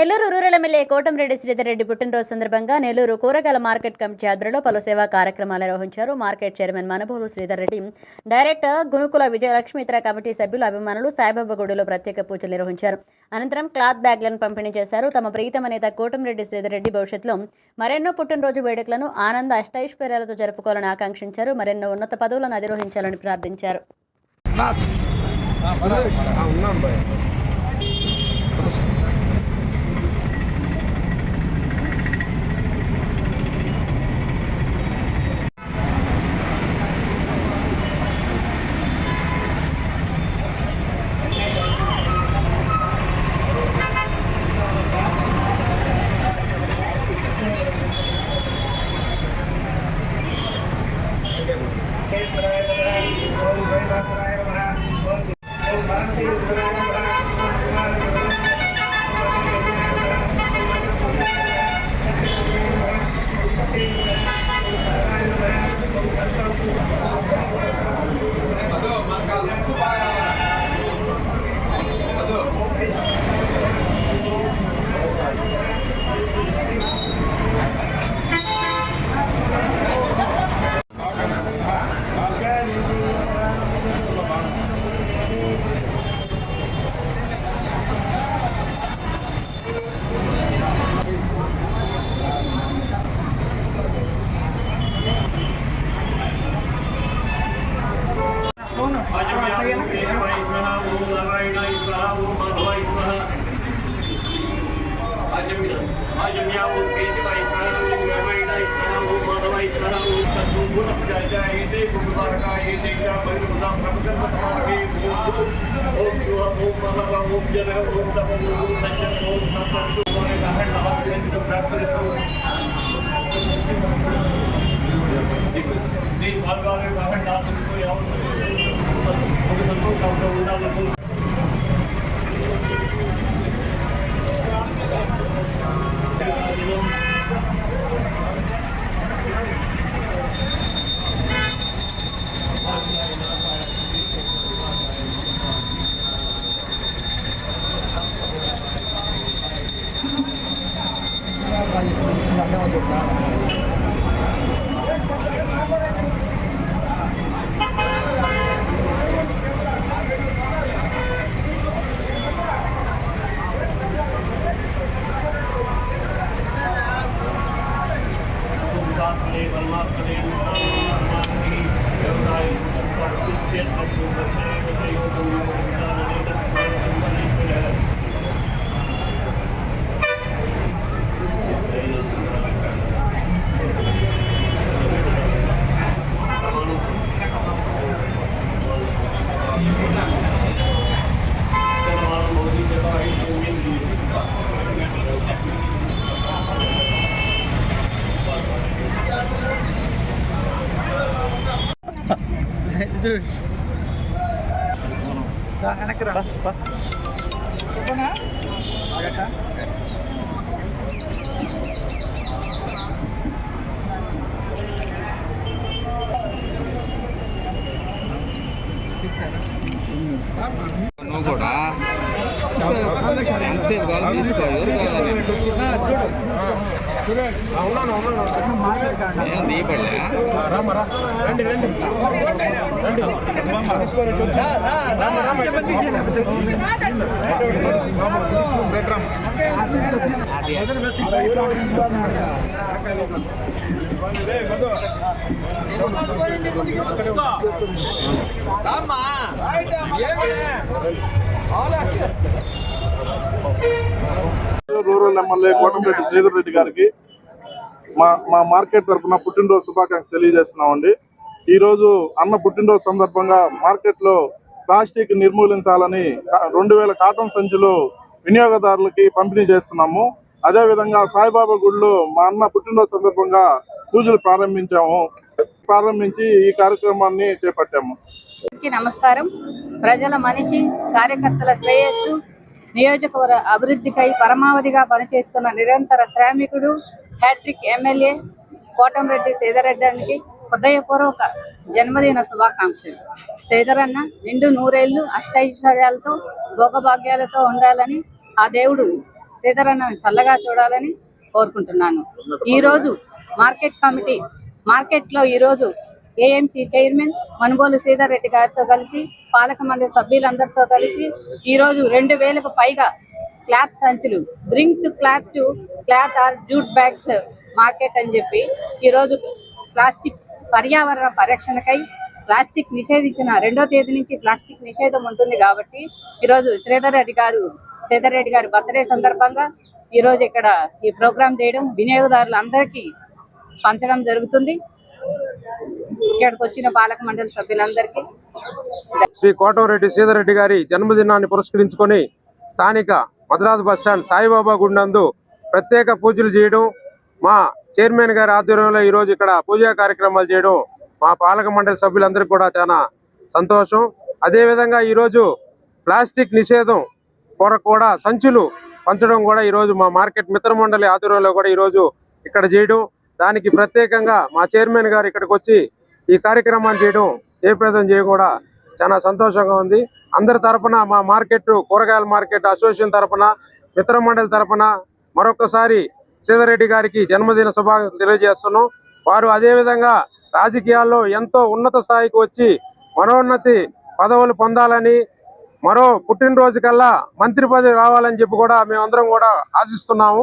Nellore rural MLA Kotamreddy Sridhar Reddy పుట్టినరోజు సందర్భంగా నెల్లూరు కూరగాయల మార్కెట్ కమిటీ ఆధ్వర్యంలో పలు సేవా కార్యక్రమాలు నిర్వహించారు. Market chairman Manubolu Sridhar Reddy director Gunukula Vijayalakshmi ఇతర కమిటీ సభ్యులు అభిమానులు సాయిబాబా గుడిలో ప్రత్యేక పూజలు నిర్వహించారు. అనంతరం క్లాత్ బ్యాగ్లను పంపిణీ చేశారు. తమ ప్రీతమ నేత కోటంరెడ్డి శ్రీధర్రెడ్డి భవిష్యత్తులో మరెన్నో పుట్టినరోజు వేడుకలను ఆనంద అష్టైశ్వర్యాలతో జరుపుకోవాలని ఆకాంక్షించారు. మరెన్నో ఉన్నత పదవులను అధిరోహించాలని ప్రార్థించారు. मुबारक ये देखा बड़ी गुलाम रमजन बसमागे ओम शिवा ओम मनवा ओम जन ओम तप ओम संजन ओम संतु होने का है नमस्ते जो प्राप्त हो जी भगवान का है नाम को याद करो संतोष का उदाहरण వెనక్కి రాడా எனக்கு కావాలి? తీసుకో ఎవరు కావాలి ఏం దీపడలే రూరల్ ఎమ్మెల్యే కోటంరెడ్డి శ్రీధర్ రెడ్డి గారికి మా మా మార్కెట్ తరఫున పుట్టినరోజు శుభాకాంక్షలు తెలియజేస్తున్నామండి. ఈ రోజు అన్న పుట్టినరోజు సందర్భంగా మార్కెట్లో ప్లాస్టిక్ నిర్మూలించాలని రెండు వేల కాటన్ సంచులు వినియోగదారులకి పంపిణీ చేస్తున్నాము. అదే విధంగా సాయిబాబా గుడిలో మా అన్న పుట్టినరోజు సందర్భంగా పూజలు ప్రారంభించాము. ప్రారంభించి ఈ కార్యక్రమాన్ని చేపట్టాము. నమస్కారం. ప్రజల మనిషి కార్యకర్తల శ్రేయస్సు నియోజకవర్గ అభివృద్ధికై పరమావధిగా పనిచేస్తున్న నిరంతర శ్రామికుడు హ్యాట్రిక్ ఎమ్మెల్యే కోటంరెడ్డి సీతారెడ్డికి హృదయపూర్వక జన్మదిన శుభాకాంక్షలు. శ్రీధరన్న నిండు నూరేళ్ళు అష్టైశ్వర్యాలతో భోగభాగ్యాలతో ఉండాలని ఆ దేవుడు శ్రీధరన్నను చల్లగా చూడాలని కోరుకుంటున్నాను. ఈ రోజు మార్కెట్ కమిటీ మార్కెట్లో ఈ రోజు ఏఎంసీ చైర్మన్ మనుబోలు శ్రీధర్ రెడ్డి గారితో కలిసి పాలక మండలి సభ్యులందరితో కలిసి ఈ రోజు రెండు వేలకు పైగా క్లాత్ సంచులు drink to cloth to cloth or jute bags market అని చెప్పి ఈ రోజు ప్లాస్టిక్ పర్యావరణ పరిరక్షణకై ప్లాస్టిక్ నిషేధించిన రెండో తేదీ నుంచి ప్లాస్టిక్ నిషేధం ఉంటుంది కాబట్టి ఈరోజు శ్రీధర్ రెడ్డి గారు శ్రీధర్ రెడ్డి గారి బర్త్డే సందర్భంగా ఈ రోజు ఇక్కడ ఈ ప్రోగ్రాం చేయడం వినియోగదారులందరికీ పంచడం జరుగుతుంది. ఇక్కడికి వచ్చిన పాలక మండలి సభ్యులందరికీ శ్రీ కోటవరెడ్డి శ్రీధర్రెడ్డి గారి జన్మదినాన్ని పురస్కరించుకొని స్థానిక మద్రాసు బస్ స్టాండ్ సాయిబాబా గుండందు ప్రత్యేక పూజలు చేయడం మా చైర్మన్ గారి ఆధ్వర్యంలో ఈ రోజు ఇక్కడ పూజా కార్యక్రమాలు చేయడం మా పాలక మండలి సభ్యులందరికీ కూడా చాలా సంతోషం. అదే విధంగా ఈ రోజు ప్లాస్టిక్ నిషేధం కొరకు కూడా సంచులు పంచడం కూడా ఈ రోజు మా మార్కెట్ మిత్ర మండలి ఆధ్వర్యంలో కూడా ఈ రోజు ఇక్కడ చేయడం. దానికి ప్రత్యేకంగా మా చైర్మన్ గారు ఇక్కడికి వచ్చి ఈ కార్యక్రమాన్ని చేయడం ఏ ప్రయత్నం కూడా చాలా సంతోషంగా ఉంది. అందరి తరపున మా మార్కెట్ కూరగాయల మార్కెట్ అసోసియేషన్ తరపున మిత్ర మండలి తరపున మరొకసారి సీతారెడ్డి గారికి జన్మదిన శుభాకాంక్షలు తెలియజేస్తున్నాం. వారు అదే విధంగా రాజకీయాల్లో ఎంతో ఉన్నత స్థాయికి వచ్చి మరోన్నతి పదవులు పొందాలని మరో పుట్టినరోజు కల్లా మంత్రి పదవి రావాలని చెప్పి కూడా మేమందరం కూడా ఆశిస్తున్నాము.